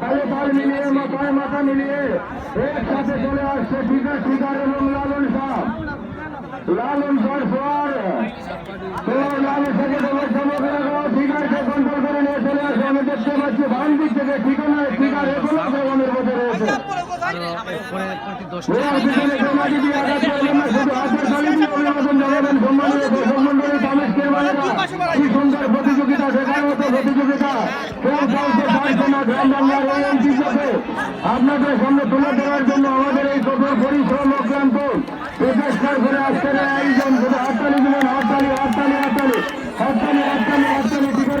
তাহলে তাল মিলিয়ে মাথায় মাথা মিলিয়ে একসাথে চলে আসছে টিকা টিকা এবং লালন শাহ লালন শাহ সোয়ার তো লালন শাহকে তোমার কন্ট্রোল করে নিয়ে চলে আসে আমি দেখতে পাচ্ছি বাম দিক থেকে ঠিকানা টিকার এখনও আপনাদের সামনে তুলে ধরার জন্য আমাদের এই কঠোর পরিশ্রম অক্লান্ত। প্রচেষ্টার করে আজকের আয়োজন শুধু হাততালি দিলেন হাততালি হাততালি হাততালি হাততালি হাততালি হাততালি টিকার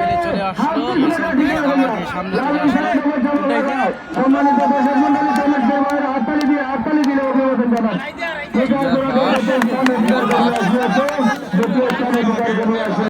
মারিয়েছে সম্মানিত দর্শক মন্ডলী